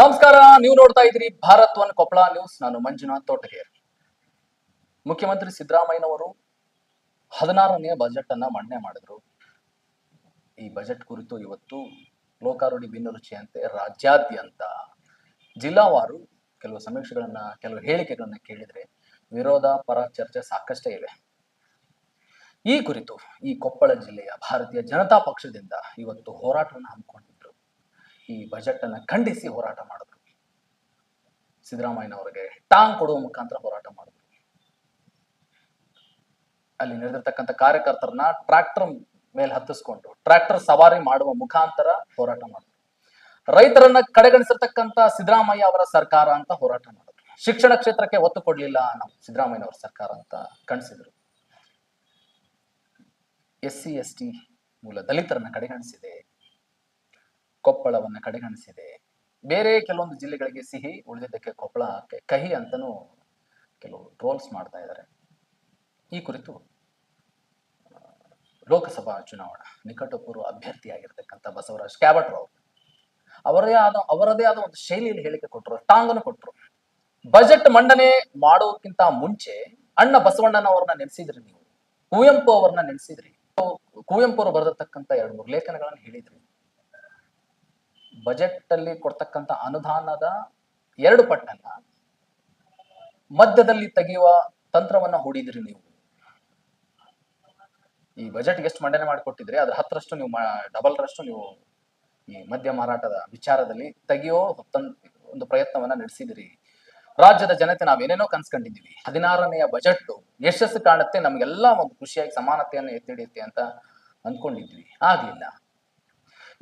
ನಮಸ್ಕಾರ, ನೀವು ನೋಡ್ತಾ ಇದ್ರಿ ಭಾರತ್ ಒನ್ ಕೊಪ್ಪಳ ನ್ಯೂಸ್. ನಾನು ಮಂಜುನಾಥ್ ತೋಟಗೇರ್. ಮುಖ್ಯಮಂತ್ರಿ ಸಿದ್ದರಾಮಯ್ಯನವರು ಹದಿನಾರನೆಯ ಬಜೆಟ್ ಅನ್ನ ಮಂಡನೆ ಮಾಡಿದ್ರು. ಈ ಬಜೆಟ್ ಕುರಿತು ಇವತ್ತು ಲೋಕಾರೂಢಿ ಭಿನ್ನರುಚಿಯಂತೆ ರಾಜ್ಯಾದ್ಯಂತ ಜಿಲ್ಲಾವಾರು ಕೆಲವು ಸಮೀಕ್ಷೆಗಳನ್ನ, ಕೆಲವು ಹೇಳಿಕೆಗಳನ್ನ ಕೇಳಿದ್ರೆ ವಿರೋಧ, ಪರ ಚರ್ಚೆ ಸಾಕಷ್ಟೇ ಇವೆ. ಈ ಕುರಿತು ಈ ಕೊಪ್ಪಳ ಜಿಲ್ಲೆಯ ಭಾರತೀಯ ಜನತಾ ಪಕ್ಷದಿಂದ ಇವತ್ತು ಹೋರಾಟವನ್ನು ಹಮ್ಮಿಕೊಂಡಿದ್ರು ಈ ಬಜೆಟ್ ಅನ್ನ ಖಂಡಿಸಿ ಹೋರಾಟ ಮಾಡಿದ್ರು. ಸಿದ್ದರಾಮಯ್ಯನವರಿಗೆ ಟಾಂಗ್ ಕೊಡುವ ಮುಖಾಂತರ ಹೋರಾಟ ಮಾಡಿದ್ರು. ಅಲ್ಲಿ ನಡೆದಿರ್ತಕ್ಕಂಥ ಕಾರ್ಯಕರ್ತರನ್ನ ಟ್ರ್ಯಾಕ್ಟರ್ ಮೇಲೆ ಹತ್ತಿಸ್ಕೊಂಡು ಟ್ರ್ಯಾಕ್ಟರ್ ಸವಾರಿ ಮಾಡುವ ಮುಖಾಂತರ ಹೋರಾಟ ಮಾಡಿದ್ರು. ರೈತರನ್ನ ಕಡೆಗಣಿಸಿರ್ತಕ್ಕಂಥ ಸಿದ್ದರಾಮಯ್ಯ ಅವರ ಸರ್ಕಾರ ಅಂತ ಹೋರಾಟ ಮಾಡಿದ್ರು. ಶಿಕ್ಷಣ ಕ್ಷೇತ್ರಕ್ಕೆ ಒತ್ತು ಕೊಡಲಿಲ್ಲ ನಾವು ಸಿದ್ದರಾಮಯ್ಯನವರ ಸರ್ಕಾರ ಅಂತ ಕಣಿಸಿದ್ರು ಎಸ್ ಸಿ ಎಸ್ ಟಿ ಮೂಲ ದಲಿತರನ್ನ ಕಡೆಗಣಿಸಿದೆ. ಕೊಪ್ಪಳವನ್ನ ಕಡೆಗಣಿಸಿದೆ. ಬೇರೆ ಕೆಲವೊಂದು ಜಿಲ್ಲೆಗಳಿಗೆ ಸಿಹಿ, ಉಳಿದಿದ್ದಕ್ಕೆ ಕೊಪ್ಪಳ ಕಹಿ ಅಂತನೂ ಕೆಲವು ಟ್ರೋಲ್ಸ್ ಮಾಡ್ತಾ ಇದ್ದಾರೆ. ಈ ಕುರಿತು ಲೋಕಸಭಾ ಚುನಾವಣಾ ನಿಕಟಪೂರ್ವ ಅಭ್ಯರ್ಥಿಯಾಗಿರ್ತಕ್ಕಂಥ ಬಸವರಾಜ್ ಕ್ಯಾಬಟ್ರು ಅವರದೇ ಅವರೇ ಆದ, ಅವರದೇ ಆದ ಒಂದು ಶೈಲಿಯಲ್ಲಿ ಹೇಳಿಕೆ ಕೊಟ್ಟರು, ಟಾಂಗನ್ನು ಕೊಟ್ಟರು. ಬಜೆಟ್ ಮಂಡನೆ ಮಾಡೋಕ್ಕಿಂತ ಮುಂಚೆ ಅಣ್ಣ ಬಸವಣ್ಣನವರನ್ನ ನೆನೆಸಿದ್ರಿ ನೀವು. ಕುವೆಂಪು ಅವ್ರನ್ನ ನೆನೆಸಿದ್ರಿ. ಕುವೆಂಪು ಅವರು ಬರೆದಿರ್ತಕ್ಕಂಥ ಎರಡು ಮೂರು ಲೇಖನಗಳನ್ನು ಹೇಳಿದ್ರಿ. ಬಜೆಟ್ ಅಲ್ಲಿ ಕೊಡ್ತಕ್ಕಂಥ ಅನುದಾನದ ಎರಡು ಪಟ್ಟನ್ನ ಮಧ್ಯದಲ್ಲಿ ತೆಗೆಯುವ ತಂತ್ರವನ್ನ ಹೂಡಿದ್ರಿ ನೀವು. ಈ ಬಜೆಟ್ ಎಷ್ಟು ಮಂಡನೆ ಮಾಡಿಕೊಟ್ಟಿದ್ರಿ, ಅದ್ರ ಹತ್ತರಷ್ಟು ನೀವು ಡಬಲ್ ರಷ್ಟು ನೀವು ಈ ಮದ್ಯ ಮಾರಾಟದ ವಿಚಾರದಲ್ಲಿ ತೆಗೆಯೋ ಒಂದು ಪ್ರಯತ್ನವನ್ನ ನಡೆಸಿದಿರಿ. ರಾಜ್ಯದ ಜನತೆ ನಾವೇನೇನೋ ಕನ್ಸ್ಕೊಂಡಿದೀವಿ ಹದಿನಾರನೆಯ ಬಜೆಟ್ ಯಶಸ್ಸು ಕಾಣುತ್ತೆ, ನಮ್ಗೆಲ್ಲ ಒಂದು ಖುಷಿಯಾಗಿ ಸಮಾನತೆಯನ್ನು ಎತ್ತಿಡಿಯುತ್ತೆ ಅಂತ ಅಂದ್ಕೊಂಡಿದ್ವಿ ಆಗ್ಲಿಲ್ಲ.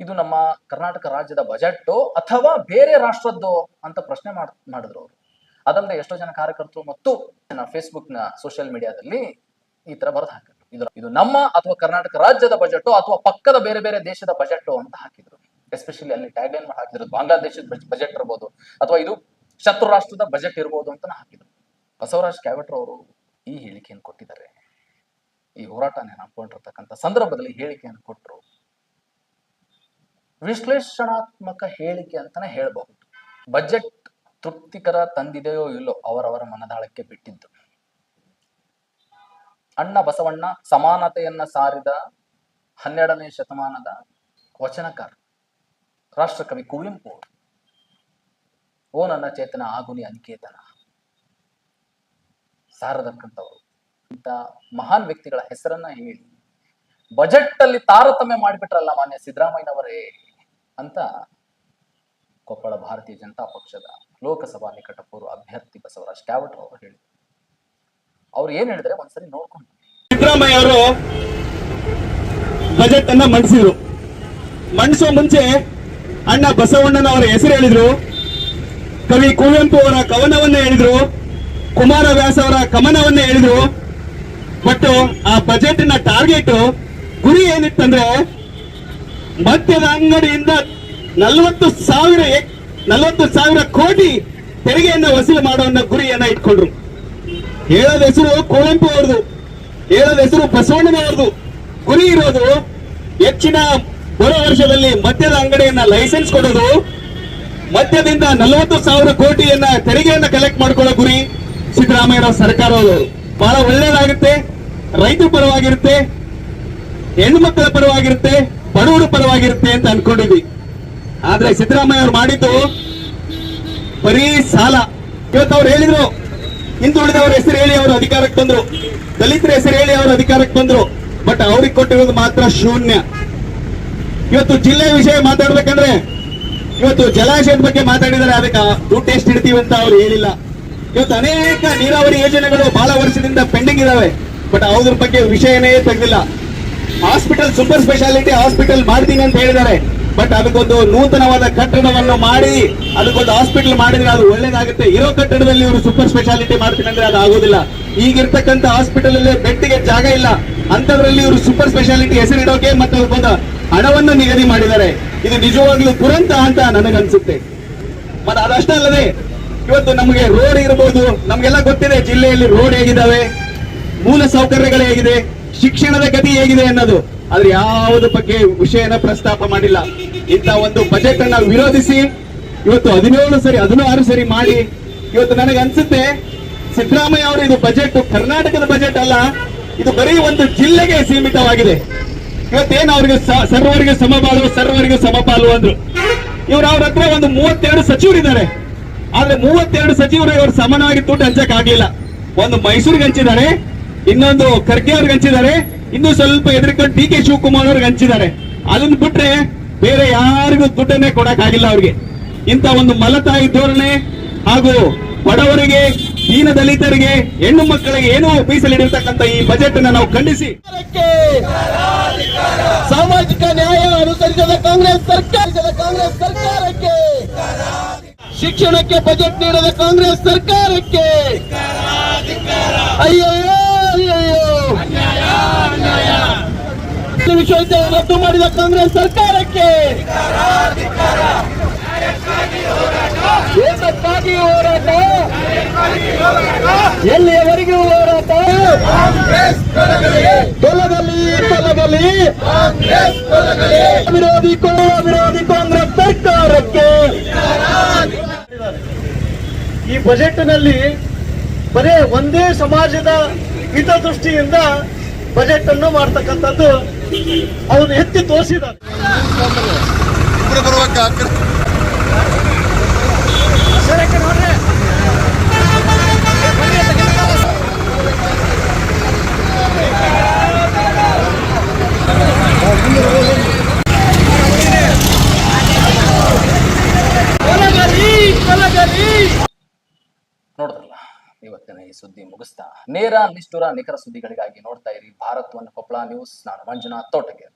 ಇದು ನಮ್ಮ ಕರ್ನಾಟಕ ರಾಜ್ಯದ ಬಜೆಟ್ ಅಥವಾ ಬೇರೆ ರಾಷ್ಟ್ರದ್ದು ಅಂತ ಪ್ರಶ್ನೆ ಮಾಡ್, ಮಾಡಿದ್ರು ಅವರು. ಅದಲ್ಲದೆ ಎಷ್ಟೋ ಜನ ಕಾರ್ಯಕರ್ತರು ಮತ್ತು ಫೇಸ್ಬುಕ್ನ ಸೋಷಿಯಲ್ ಮೀಡಿಯಾದಲ್ಲಿ ಈ ತರ ಬರೆದು ಹಾಕಿದ್ರು. ಇದು ಇದು ನಮ್ಮ ಅಥವಾ ಕರ್ನಾಟಕ ರಾಜ್ಯದ ಬಜೆಟ್ ಅಥವಾ ಪಕ್ಕದ ಬೇರೆ ಬೇರೆ ದೇಶದ ಬಜೆಟ್ ಅಂತ ಹಾಕಿದ್ರು. ಎಸ್ಪೆಷಲಿ ಅಲ್ಲಿ ಟ್ಯಾಗ್ ಲೈನ್ ಹಾಕಿದ್ರು. ಬಾಂಗ್ಲಾದೇಶದ ಬಜೆಟ್ ಇರ್ಬೋದು ಅಥವಾ ಇದು ಶತ್ರು ರಾಷ್ಟ್ರದ ಬಜೆಟ್ ಇರ್ಬೋದು ಅಂತ ಹಾಕಿದ್ರು. ಬಸವರಾಜ್ ಕ್ಯಾವೆಟ್ರ್ ಅವರು ಈ ಹೇಳಿಕೆಯನ್ನು ಕೊಟ್ಟಿದ್ದಾರೆ. ಈ ಹೋರಾಟನ ನಂಬ್ಕೊಂಡಿರ್ತಕ್ಕಂಥ ಸಂದರ್ಭದಲ್ಲಿ ಹೇಳಿಕೆಯನ್ನು ಕೊಟ್ಟರು ವಿಶ್ಲೇಷಣಾತ್ಮಕ ಹೇಳಿಕೆ ಅಂತಾನೆ ಹೇಳಬಹುದು. ಬಜೆಟ್ ತೃಪ್ತಿಕರ ತಂದಿದೆಯೋ ಇಲ್ಲೋ ಅವರವರ ಮನದಾಳಕ್ಕೆ ಬಿಟ್ಟಿದ್ದು. ಅಣ್ಣ ಬಸವಣ್ಣ ಸಮಾನತೆಯನ್ನ ಸಾರಿದ ಹನ್ನೆರಡನೇ ಶತಮಾನದ ವಚನಕಾರ, ರಾಷ್ಟ್ರಕವಿ ಕುವೆಂಪು. ಓ ನನ್ನ ಚೇತನ ಆಗುನಿ ಅನಿಕೇತನ ಸಾರದಕ್ಕಂಥವರು. ಇಂಥ ಮಹಾನ್ ವ್ಯಕ್ತಿಗಳ ಹೆಸರನ್ನ ಹೇಳಿ. ಬಜೆಟ್ ಅಲ್ಲಿ ತಾರತಮ್ಯ ಮಾಡಿಬಿಟ್ರಲ್ಲ ಮಾನ್ಯ ಸಿದ್ದರಾಮಯ್ಯನವರೇ. ಅಂತ ಕೊಪ್ಪಳ ಭಾರತೀಯ ಜನತಾ ಪಕ್ಷದ ಲೋಕಸಭಾ ನಿಕಟಪೂರ್ವ ಅಭ್ಯರ್ಥಿ ಬಸವರಾಜ್ ಕ್ಯಾವಟ್ ಅವರು ಹೇಳಿದರು. ಅವ್ರು ಏನ್ ಹೇಳಿದ್ರೆ ಒಂದ್ಸರಿ ನೋಡ್ಕೊಂಡು ಸಿದ್ದರಾಮಯ್ಯ ಅವರು ಬಜೆಟ್ ಅನ್ನ ಮಂಡಿಸಿದ್ರು. ಮಂಡಿಸುವ ಮುಂಚೆ ಅಣ್ಣ ಬಸವಣ್ಣನ ಅವರ ಹೆಸರು ಹೇಳಿದ್ರು. ಕವಿ ಕುವೆಂಪು ಅವರ ಕವನವನ್ನ ಹೇಳಿದ್ರು. ಕುಮಾರವ್ಯಾಸ ಅವರ ಕಮನವನ್ನ ಹೇಳಿದ್ರು. ಬಟ್ ಆ ಬಜೆಟ್ನ ಟಾರ್ಗೆಟ್ ಗುರಿ ಏನಿತ್ತಂದ್ರೆ ಮದ್ಯದ ಅಂಗಡಿಯಿಂದ ನಲವತ್ತು ಸಾವಿರ ನಲವತ್ತು ಸಾವಿರ ಕೋಟಿ ತೆರಿಗೆಯನ್ನ ವಸೂಲಿ ಮಾಡುವ ಗುರಿಯನ್ನ ಇಟ್ಕೊಂಡ್ರು. ಹೇಳೋದ ಹೆಸರು ಕುವೆಂಪು ಅವ್ರದು ಹೇಳೋದ ಹೆಸರು ಬಸವಣ್ಣನವ್ರದ್ದು ಗುರಿ ಇರೋದು ಹೆಚ್ಚಿನ ಬರೋ ವರ್ಷದಲ್ಲಿ ಮದ್ಯದ ಅಂಗಡಿಯನ್ನ ಲೈಸೆನ್ಸ್ ಕೊಡೋದು. ಮದ್ಯದಿಂದ ನಲವತ್ತು ಸಾವಿರ ಕೋಟಿಯನ್ನ ತೆರಿಗೆಯನ್ನ ಕಲೆಕ್ಟ್ ಮಾಡ್ಕೊಳ್ಳೋ ಗುರಿ ಸಿದ್ದರಾಮಯ್ಯ ಸರ್ಕಾರ ಬಹಳ ಒಳ್ಳೇದಾಗುತ್ತೆ. ರೈತರ ಪರವಾಗಿರುತ್ತೆ. ಹೆಣ್ಣು ಮಕ್ಕಳ ಪರವಾಗಿರುತ್ತೆ. ಬಡವರ ಪರವಾಗಿರುತ್ತೆ ಅಂತ ಅನ್ಕೊಂಡಿದ್ವಿ. ಆದ್ರೆ ಸಿದ್ದರಾಮಯ್ಯ ಅವ್ರು ಮಾಡಿದ್ದು ಬರೀ ಸಾಲ. ಇವತ್ತು ಅವ್ರು ಹೇಳಿದ್ರು ಹಿಂದುಳಿದವರ ಹೆಸರು ಹೇಳಿ ಅವರು ಅಧಿಕಾರಕ್ಕೆ ಬಂದ್ರು. ದಲಿತರ ಹೆಸರು ಹೇಳಿ ಅವರು ಅಧಿಕಾರಕ್ಕೆ ಬಂದ್ರು. ಬಟ್ ಅವ್ರಿಗೆ ಕೊಟ್ಟಿರೋದು ಮಾತ್ರ ಶೂನ್ಯ. ಇವತ್ತು ಜಿಲ್ಲೆ ವಿಷಯ ಮಾತಾಡ್ಬೇಕಂದ್ರೆ, ಇವತ್ತು ಜಲಾಶಯದ ಬಗ್ಗೆ ಮಾತಾಡಿದರೆ ಅದಕ್ಕೆ ದುಡ್ಡು ಎಷ್ಟು ಇಡ್ತೀವಿ ಅಂತ ಅವ್ರು ಹೇಳಿಲ್ಲ. ಇವತ್ತು ಅನೇಕ ನೀರಾವರಿ ಯೋಜನೆಗಳು ಬಹಳ ವರ್ಷದಿಂದ ಪೆಂಡಿಂಗ್ ಇದಾವೆ. ಬಟ್ ಅವ್ರ ಬಗ್ಗೆ ವಿಷಯನೇ ತೆಗೆದಿಲ್ಲ. ಹಾಸ್ಪಿಟಲ್ ಸೂಪರ್ ಸ್ಪೆಷಾಲಿಟಿ ಹಾಸ್ಪಿಟಲ್ ಮಾಡ್ತೀನಿ ಅಂತ ಹೇಳಿದ್ದಾರೆ. ಬಟ್ ಅದಕ್ಕೊಂದು ನೂತನವಾದ ಕಟ್ಟಡವನ್ನು ಮಾಡಿ, ಅದಕ್ಕೊಂದು ಹಾಸ್ಪಿಟಲ್ ಮಾಡಿದ್ರೆ ಅದು ಒಳ್ಳೇದಾಗುತ್ತೆ. ಇರೋ ಕಟ್ಟಡದಲ್ಲಿ ಇವರು ಸೂಪರ್ ಸ್ಪೆಷಾಲಿಟಿ ಮಾಡ್ತೀನಿ ಅಂದ್ರೆ ಅದು ಆಗೋದಿಲ್ಲ. ಈಗಿರ್ತಕ್ಕಂಥ ಹಾಸ್ಪಿಟಲ್ ಅಲ್ಲಿ ಬೆಡ್ಗೆ ಜಾಗ ಇಲ್ಲ. ಅಂತದ್ರಲ್ಲಿ ಇವರು ಸೂಪರ್ ಸ್ಪೆಷಾಲಿಟಿ ಹೆಸರಿಡೋಕೆ ಮತ್ತೆ ಅದಕ್ಕೊಂದು ಹಣವನ್ನು ನಿಗದಿ ಮಾಡಿದ್ದಾರೆ. ಇದು ನಿಜವಾಗ್ಲೂ ದುರಂತ ಅಂತ ನನಗನ್ಸುತ್ತೆ. ಮತ್ತೆ ಅದಷ್ಟೇ ಅಲ್ಲದೆ, ಇವತ್ತು ನಮಗೆ ರೋಡ್ ಇರಬಹುದು ನಮ್ಗೆಲ್ಲ ಗೊತ್ತಿದೆ, ಜಿಲ್ಲೆಯಲ್ಲಿ ರೋಡ್ ಹೇಗಿದಾವೆ ಮೂಲ ಸೌಕರ್ಯಗಳು ಹೇಗಿದೆ. ಶಿಕ್ಷಣದ ಗತಿ ಹೇಗಿದೆ ಅನ್ನೋದು. ಆದ್ರೆ ಯಾವುದ್ರ ಬಗ್ಗೆ ವಿಷಯನ ಪ್ರಸ್ತಾಪ ಮಾಡಿಲ್ಲ. ಇಂಥ ಒಂದು ಬಜೆಟ್ ಅನ್ನ ವಿರೋಧಿಸಿ, ಇವತ್ತು ಹದಿನೇಳು ಸರಿ, ಹದಿನಾರು ಸರಿ ಮಾಡಿ, ಇವತ್ತು ನನಗೆ ಅನ್ಸುತ್ತೆ, ಸಿದ್ದರಾಮಯ್ಯ ಅವರು ಇದು ಬಜೆಟ್ ಕರ್ನಾಟಕದ ಬಜೆಟ್ ಅಲ್ಲ, ಇದು ಬರೀ ಒಂದು ಜಿಲ್ಲೆಗೆ ಸೀಮಿತವಾಗಿದೆ. ಇವತ್ತೇನು ಅವ್ರಿಗೆ ಸರ್ವರಿಗೆ ಸಮಪಾಲು ಸರ್ವರಿಗೆ ಸಮಪಾಲು ಅಂದ್ರು. ಇವ್ರು ಅವ್ರ ಹತ್ರ ಒಂದು ಮೂವತ್ತೆರಡು ಸಚಿವರಿದ್ದಾರೆ ಆದ್ರೆ ಮೂವತ್ತೆರಡು ಸಚಿವರು ಇವರು ಸಮಾನವಾಗಿ ದುಡ್ಡು ಹಂಚಕ್ ಆಗ್ಲಿಲ್ಲ ಒಂದು ಮೈಸೂರಿಗೆ ಹಂಚಿದ್ದಾರೆ. ಇನ್ನೊಂದು ಖರ್ಗೆ ಅವ್ರಿಗೆ ಹಂಚಿದ್ದಾರೆ. ಇನ್ನು ಸ್ವಲ್ಪ ಎದುರ್ಕೊಂಡು ಡಿ ಕೆ ಶಿವಕುಮಾರ್ ಅವ್ರಿಗೆ ಹಂಚಿದ್ದಾರೆ. ಅದನ್ನ ಬಿಟ್ರೆ ಬೇರೆ ಯಾರಿಗೂ ದುಡ್ಡನ್ನೇ ಕೊಡಕ್ಕಾಗಿಲ್ಲ ಅವ್ರಿಗೆ. ಇಂತ ಒಂದು ಮಲತಾಯಿ ಧೋರಣೆ ಹಾಗೂ ಬಡವರಿಗೆ, ದೀನ ದಲಿತರಿಗೆ, ಹೆಣ್ಣು ಮಕ್ಕಳಿಗೆ ಏನೋ ಮೀಸಲಿಡಿರ್ತಕ್ಕಂಥ ಈ ಬಜೆಟ್ ಅನ್ನ ನಾವು ಖಂಡಿಸಿ. ಸಾಮಾಜಿಕ ನ್ಯಾಯ ಅನುಸರಿಸದ ಕಾಂಗ್ರೆಸ್ ಸರ್ಕಾರದ ಕಾಂಗ್ರೆಸ್ ಸರ್ಕಾರಕ್ಕೆ. ಶಿಕ್ಷಣಕ್ಕೆ ಬಜೆಟ್ ನೀಡದ ಕಾಂಗ್ರೆಸ್ ಸರ್ಕಾರಕ್ಕೆ. ಅಯ್ಯಯ್ಯೋ ವಿಶ್ವವಿದ್ಯಾಲಯ ರದ್ದು ಮಾಡಿದ ಕಾಂಗ್ರೆಸ್ ಸರ್ಕಾರಕ್ಕೆ. ಎಲ್ಲಿಯವರೆಗೂ ಹೋರಾಟ? ತೊಲಗಲಿ ತೊಲಗಲಿ ವಿರೋಧಿ ಕೋ ವಿರೋಧಿ ಕಾಂಗ್ರೆಸ್ ಸರ್ಕಾರಕ್ಕೆ. ಈ ಬಜೆಟ್ನಲ್ಲಿ ಬರೇ ಒಂದೇ ಸಮಾಜದ ಹಿತದೃಷ್ಟಿಯಿಂದ ಬಜೆಟ್ ಅನ್ನು ಮಾಡ್ತಕ್ಕಂಥದ್ದು ಅವನು ಎತ್ತಿ ತೋರಿಸಿದ್ದಾರೆ ನೋಡಿದ್ರಲ್ಲ ಇವತ್ತಿನ ಈ ಸುದ್ದಿ ಮುಗಿಸ್ತಾ, ನೇರ ನಿಷ್ಠುರ ನಿಖರ ಸುದ್ದಿಗಳಿಗಾಗಿ ನೋಡ್ತಾ ಇರಿ ಭಾರತ್ ಒನ್ ಕೊಪ್ಪಳ ನ್ಯೂಸ್. ನಾನು ಮಂಜುನಾಥ್ ತೋಟಗೆ